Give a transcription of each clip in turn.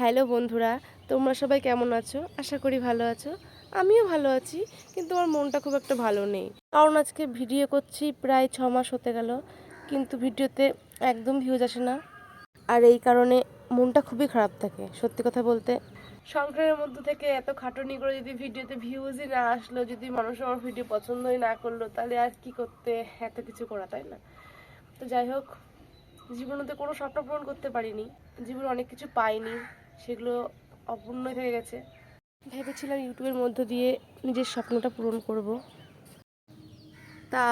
Hello বন্ধুরা, তোমরা সবাই কেমন আছো? আশা করি ভালো আছো। আমিও ভালো আছি, কিন্তু আমার মনটা খুব একটা ভালো নেই। কারণ আজকে ভিডিও করছি প্রায় ছ মাস হতে গেল, কিন্তু ভিডিওতে একদম ভিউজ আসে না। আর এই কারণে মনটা খুবই খারাপ থাকে, সত্যি কথা বলতে। সংসারের মধ্যে থেকে এত খাটুনি করে যদি ভিডিওতে ভিউজই না আসলো, যদি মানুষ আমার ভিডিও পছন্দই না করল, তাহলে আর কি করতে? এত কিছু করা, তাই না? তো যাই হোক জীবনেতে কোনো স্বপ্ন পূরণ করতে পারিনি। জীবনে অনেক কিছু পাইনি। সেগুলো অপূর্ণই থেকে গেছে। ভেবেছিলাম ইউটিউবের মধ্য দিয়ে নিজের স্বপ্নটা পূরণ করব। তা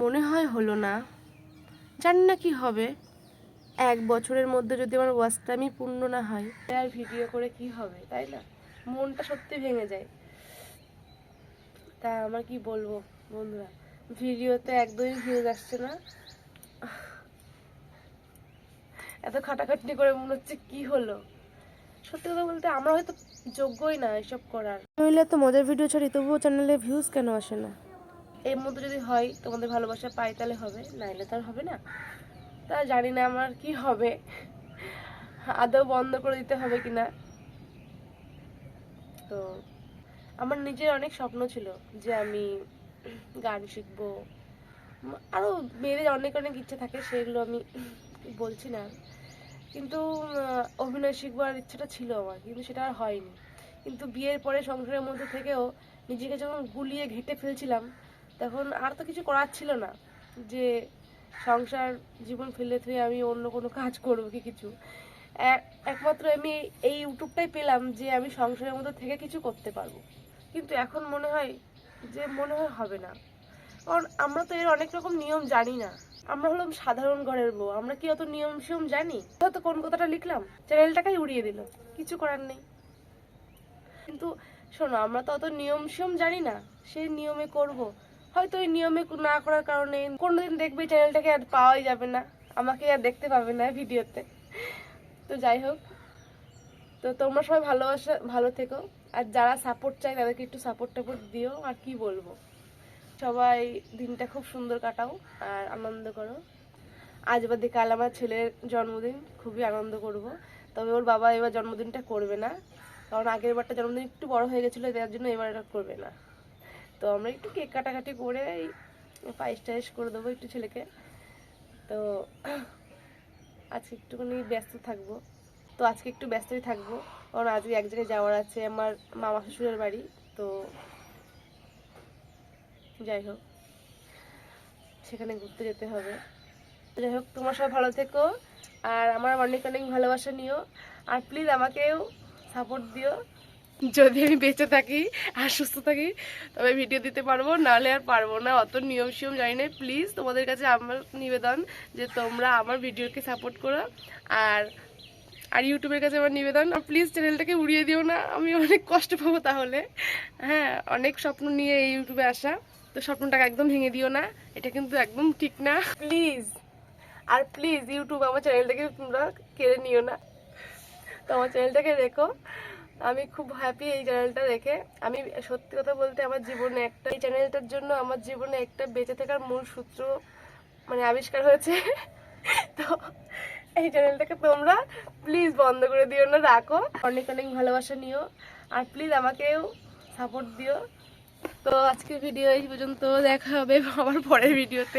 মনে হয় হলো না। জানি না কি হবে। এক বছরের মধ্যে যদি আমার ওয়াচ পূর্ণ না হয় আর ভিডিও করে কি হবে, তাই না? মনটা সত্যি ভেঙে যায়। তা আমার কি বলব বন্ধুরা ভিডিওতে একদমই ভিউজ আসছে না। এত খাটাখাটনি করে মনে হচ্ছে কি হলো। সত্যি কথা বলতে আমরা হয়তো যোগ্যই না এসব করার। নইলে তো মজার ভিডিও ছাড়ি তবুও চ্যানেলে ভিউজ কেন আসে না? এর মধ্যে যদি হয় তোমাদের ভালোবাসা পাই তাহলে হবে নাইলে তো আর হবে না। তা জানি না আমার কি হবে। আদৌ বন্ধ করে দিতে হবে কিনা। তো আমার নিজের অনেক স্বপ্ন ছিল যে আমি গান শিখব। উম, আরও মেয়েদের অনেক অনেক ইচ্ছে থাকে সেগুলো আমি বলছি না। কিন্তু অভিনয় শিখবার ইচ্ছাটা ছিল আমার, কিন্তু সেটা আর হয়নি। কিন্তু বিয়ের পরে সংসারের মধ্যে থেকেও নিজেকে যখন গুলিয়ে ঘেটে ফেলছিলাম, তখন আর তো কিছু করার ছিল না। যে সংসার, জীবন ফেলে থুয়ে আমি অন্য কোনো কাজ করব কি কিছু। এক- একমাত্র আমি এই ইউটিউবটাই পেলাম যে আমি সংসারের মধ্যে থেকে কিছু করতে পারব। কিন্তু এখন মনে হয় যে মনে হয় হবে না। কারণ আমরা তো এর অনেক রকম নিয়ম জানি না। আমরা হলাম সাধারণ ঘরের বউ, আমরা কি অত নিয়ম সিয়ম জানি? হয়তো কোন কথাটা লিখলাম, চ্যানেলটাকেই উড়িয়ে দিল, কিছু করার নেই। কিন্তু শোনো, আমরা তো অত নিয়ম সিয়ম জানি না, সেই নিয়মে করব। হয়তো ওই নিয়মে না করার কারণে কোনোদিন দেখবে চ্যানেলটাকে আর পাওয়াই যাবে না, আমাকে আর দেখতে পাবে না ভিডিওতে। তো যাই হোক, তো তোমরা সবাই ভালোবাসা, ভালো থেকো। আর যারা সাপোর্ট চাই তাদেরকে একটু সাপোর্ট টাপোর্ট দিও, আর কি বলব? সবাই দিনটা খুব সুন্দর কাটাও আর আনন্দ করো। আজ বাদে কাল আমার ছেলের জন্মদিন, খুবই আনন্দ করব। তবে ওর বাবা এবার জন্মদিনটা করবে না। কারণ আগের বারটা জন্মদিন একটু বড় হয়ে গেছিল তার জন্য এবার এটা করবে না। তো আমরা একটু কেক কাটাকাটি করে পায়েস টায়েস করে দেবো একটু ছেলেকে। তো আজকে একটুখানি ব্যস্ত থাকব। তো আজকে একটু ব্যস্তই থাকব। কারণ আজকে এক জায়গায় যাওয়ার আছে আমার মামা শ্বশুরের বাড়ি। তো যাই হোক, সেখানে ঘুরতে যেতে হবে। যাই হোক, তোমার সবাই ভালো থেকো, আর আমার অনেক অনেক ভালোবাসা নিও। আর প্লিজ আমাকেও সাপোর্ট দিও। যদি আমি বেঁচে থাকি আর সুস্থ থাকি, তবে ভিডিও দিতে পারব, নাহলে আর পারব না। অত নিয়ম সিয়ম জানি না। প্লিজ তোমাদের কাছে আমার নিবেদন যে তোমরা আমার ভিডিওকে সাপোর্ট করো। আর আর ইউটিউবের কাছে আমার নিবেদন। আর প্লিজ চ্যানেলটাকে উড়িয়ে দিও না। আমি অনেক কষ্ট পাবো তাহলে। হ্যাঁ অনেক স্বপ্ন নিয়ে এই ইউটিউবে আসা। তো স্বপ্নটাকে একদম ভেঙে দিও না, এটা কিন্তু একদম ঠিক না। প্লিজ আর প্লিজ ইউটিউব আমার চ্যানেলটাকে তোমরা কেড়ে নিও না। তো আমার চ্যানেলটাকে রেখো। আমি খুব হ্যাপি এই চ্যানেলটা রেখে। আমি সত্যি কথা বলতে আমার জীবনে একটা, এই চ্যানেলটার জন্য আমার জীবনে একটা বেঁচে থাকার মূল সূত্র মানে আবিষ্কার হয়েছে। তো এই চ্যানেলটাকে তোমরা প্লিজ বন্ধ করে দিও না, রাখো। অনেক অনেক ভালোবাসা নিও। আর প্লিজ আমাকেও সাপোর্ট দিও। তো আজকের ভিডিও এই পর্যন্ত দেখা হবে আবার পরের ভিডিওতে